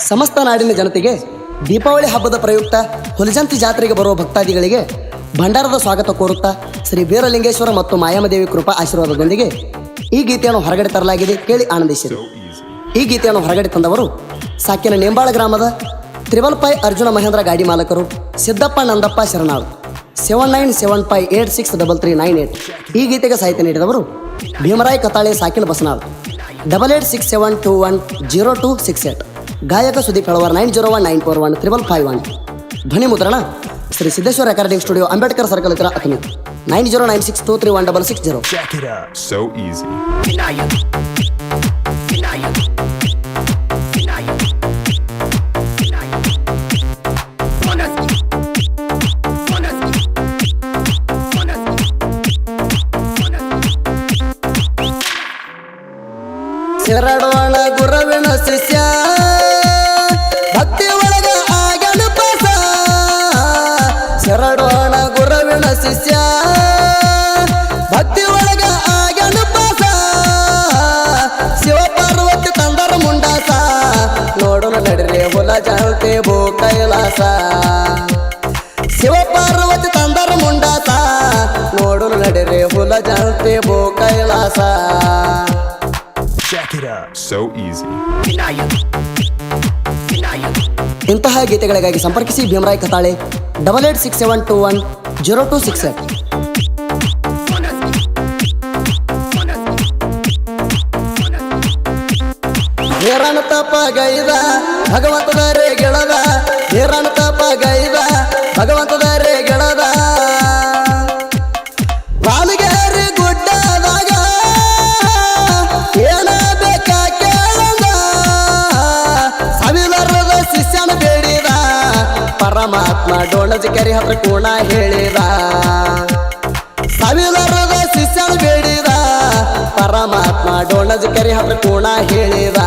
ಸಮಸ್ತ ನಾಡಿನ ಜನತೆಗೆ ದೀಪಾವಳಿ ಹಬ್ಬದ ಪ್ರಯುಕ್ತ ಹುಲಜಂತಿ ಜಾತ್ರೆಗೆ ಬರುವ ಭಕ್ತಾದಿಗಳಿಗೆ ಭಂಡಾರದ ಸ್ವಾಗತ ಕೋರುತ್ತಾ ಶ್ರೀ ವೀರಲಿಂಗೇಶ್ವರ ಮತ್ತು ಮಾಯಾಮದೇವಿ ಕೃಪಾ ಆಶೀರ್ವಾದದೊಂದಿಗೆ ಈ ಗೀತೆಯನ್ನು ಹೊರಗಡೆ ತರಲಾಗಿದೆ ಕೇಳಿ ಆನಂದಿಸಿದರು ಈ ಗೀತೆಯನ್ನು ಹೊರಗಡೆ ತಂದವರು ಸಾಕಿನ ನೇಂಬಾಳ ಗ್ರಾಮದ ತ್ರಿಬಲ್ ಪೈ ಅರ್ಜುನ ಮಹೇಂದ್ರ ಗಾಡಿ ಮಾಲಕರು Siddappa Nandappa Sharanal seven nine seven five eight six double three nine eight. ಈ ಗೀತೆಗೆ ಸಾಹಿತ್ಯ ನೀಡಿದವರು Bhimrai Katale ಸಾಕಿನ Basanal. Double eight six seven two one zero two six eight. ಗಾಯಕ Sudeep Helavar nine zero one nine four one triple five one. ಧ್ವನಿ ಮುದ್ರಣ Shri Siddeshwar recording studio Ambedkar circle ಹತ್ರ Athani nine zero nine six two three one double six zero. So easy ಶಿಷ್ಯ. ಹುಲ ಜಾಂತೆ ಭೂ ಕೈಲಾಸ ಶಿವ ಪಾರ್ವತಿ ತಂದರ ಮುಂಡಾಸ ನೋಡಲು ನಡೆರೆ ಹುಲ ಭೂ Kailasa Check it out. So easy. Vinayak. Vinayak. ಇಂತಹ ಗೀತೆಗಳಿಗಾಗಿ ಸಂಪರ್ಕಿಸಿ Bhimaray Katale double eight six seven two one zero two six eight ಹೇರಣ ತಪ ಗೈದ, ಭಗವಂತದ ರೇ ಗೆಳದ. ಏರಣ ತಪ ಗೈದ, ಭಗವಂತದ ರೇ ಗೆಳದ. ಸಾವಿರದ ಶಿಷ್ಯನ ಪರಮಾತ್ಮ ಡೋಣಜಿ ಕೆರೆ ಹತ್ರ ಕೋಣ ಹೇಳಿದ. ಸಾವಿರದ ಶಿಷ್ಯ ಪರಮಾತ್ಮ ಡೋಣಜ ಕೆರೆ ಹತ್ರ ಕೋಣ ಹೇಳಿದ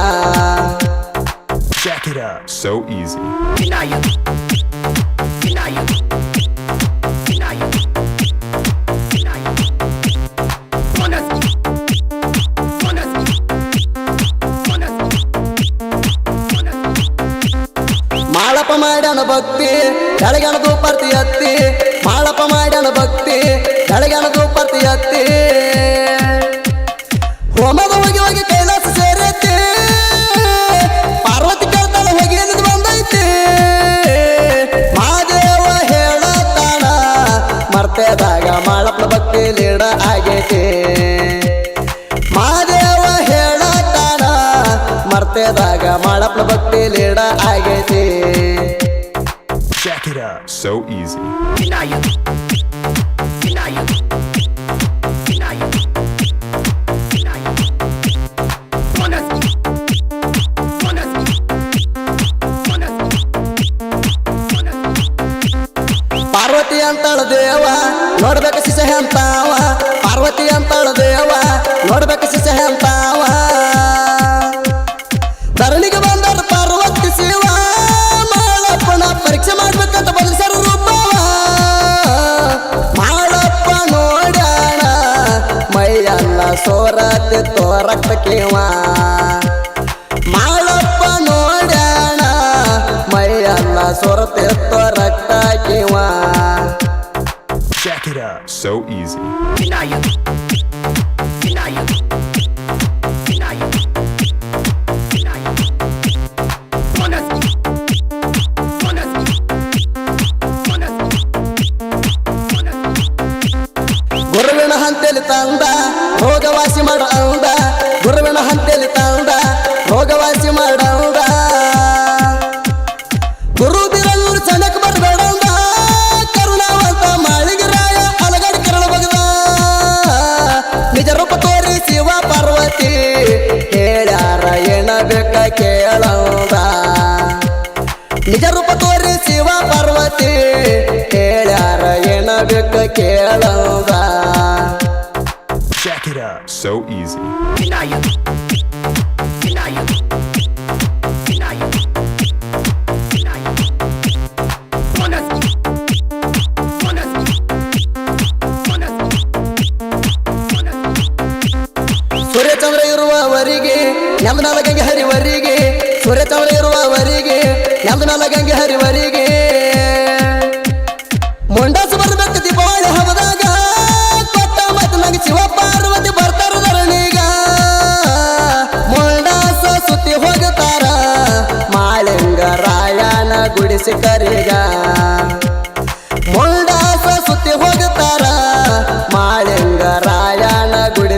Check it out. So easy. Vinayak. Vinayak. Vinayak. Vinayak. Monaski. Monaski. Monaski. Monaski. Malappa ಮಾಡ್ಯಾನ ಭಕ್ತಿ ಕೆಳಗಣದು ಪರ್ತಿ ಎತ್ತಿ ಮಾಳಪ್ಪ ಮಾಡ್ಯಾನ ಭಕ್ತಿ ಕೆಳಗಣದು ಪರ್ತಿ ಎತ್ತಿ ಆಗೈತಿ ಮಾದೇವ ಹೇಳತಾನ ಮರ್ತೇದಾಗ ಮಾಡಪ್ಪ ಭಕ್ತಿ ಲೀಡ ಆಗೈತಿ Check it out. So easy. ಅಂತಾಳ ದೇವ, ನೋಡ್ಬೇಕು ಸಿಸೆ ಅಂತಾವ. ಪಾರ್ವತಿ ಅಂತಾಳ ದೇವ, ನೋಡ್ಬೇಕು ಸಿಸೆ ಅಂತಾವ. ಧರಣಿಗೆ ಬಂದರ ಪಾರ್ವತಿ ಶಿವ, ಮಾಳಪ್ಪನ ಪರೀಕ್ಷೆ ಮಾಡ್ಬೇಕಂತ ಬದಲಿಸ್ಯಾರ ರೂಪವ. Malappa ನೋಡ್ಯಾಣ ಮೈಯಲ್ಲ ಸೋರತ್ತೆ ತೋರಕ್ತ ಕೇವ ಸೊರತೆ ತೋರಕ್ತ ಕೇವ Check it out. So easy. ಗುರುವಿನ ಹಂತಲಿ ತಂದ ಭೋಗವಾಸಿ ಮಾಡ ಅಂದ ಬೇಕ ಕೇಳಂದ Check it out. So easy. Vinayak. Vinayak. Vinayak. Vinayak. Monaski. Monaski. Monaski. Monaski. ಸೂರ್ಯಚಂದ್ರ ಇರುವವರಿಗೆ ನೆಮ್ಮನಾಲಗಂಗೆ ಹರಿವರಿಗೆ ಸೂರ್ಯಚಂದ್ರ ಇರುವವರಿಗೆ ನೆಲದ ಮೇಲೆ ಗಂಗೆ ಹರಿವರಿಗೆ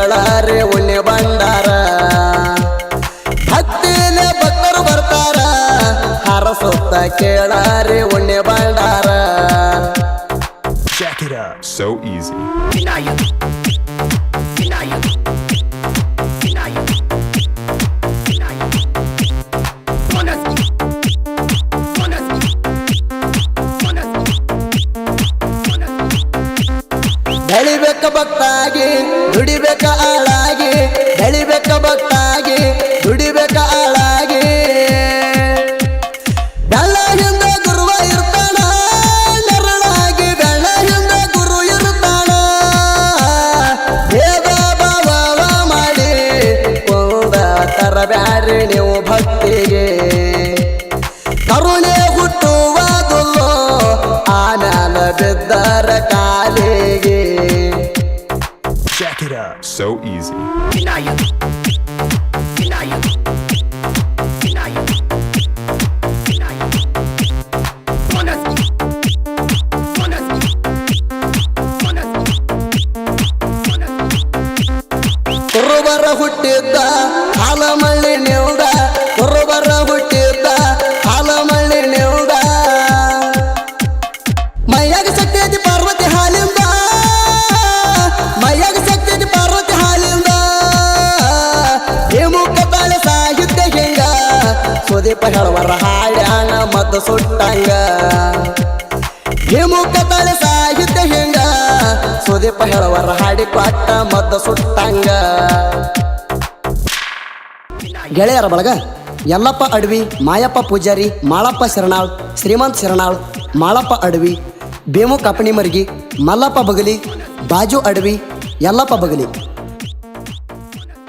ಕೇಳಾರೆ ಉಣ್ಣೆ ಬಂದಾರ ಹತ್ತಿನ ಭಕ್ತರು ಬರ್ತಾರ ಹರಸುತ್ತ ಕೇಳಾರೆ ಉಣ್ಣೆ ಬಂದಾರ so easy up. So easy. ತರಬ್ಯಾರಿ ನೀವು ಭಕ್ತಿಗೆ ಕರುಣೆ ಹುಟ್ಟುವುದಿಲ್ಲೋ ಆನಲ ಬಿದ್ದರ ಕಾಲಿಗೆ. So easy. ಕುರುಬರ ಹುಟ್ಟಿದ್ದ ಹಾಲಮಳ್ಳಿ ನೆವ್ದ ಕುರುಬರ ಹುಟ್ಟಿದ್ದ ಹಾಲಮಳ್ಳಿ ನೆವ್ದ. ಮೈಯಾಗ ಶಕ್ತಿ ಪಾರ್ವತಿ ಹಾಲಿಂದ, ಮೈಯಾಗ ಶಕ್ತಿ ಪಾರ್ವತಿ ಹಾಲಿಂದ. ಹೇಮುಖ ತಾಳೆ ಸಾಹಿತ್ಯ ಹಿಂಗ ಸುದೀಪ ಹೇಳುವರ ಹಾಡ್ಯಾಣ ಮದ್ದು ಸುಟ್ಟಂಗ. ಹಿಮುಖ ಸಾ ಸುದೀಪ ಹೇಳುವರ ಹಾಡಿ ಕೊಟ್ಟ ಮದ್ದು ಸುಟ್ಟಂಗ. ಗೆಳೆಯರ ಬಳಗ, ಯಲ್ಲಪ್ಪ ಅಡವಿ, ಮಾಯಪ್ಪ ಪೂಜಾರಿ, ಮಾಳಪ್ಪ ಶರಣಾಳ್, ಶ್ರೀಮಂತ್ ಶರಣಾಳ್, ಮಾಳಪ್ಪ ಅಡವಿ, ಭೀಮು ಕಪಣಿ ಮರ್ಗಿ ಮಲ್ಲಪ್ಪ ಬಗಲಿ, ಬಾಜು ಅಡವಿ, ಯಲ್ಲಪ್ಪ ಬಗಲಿ.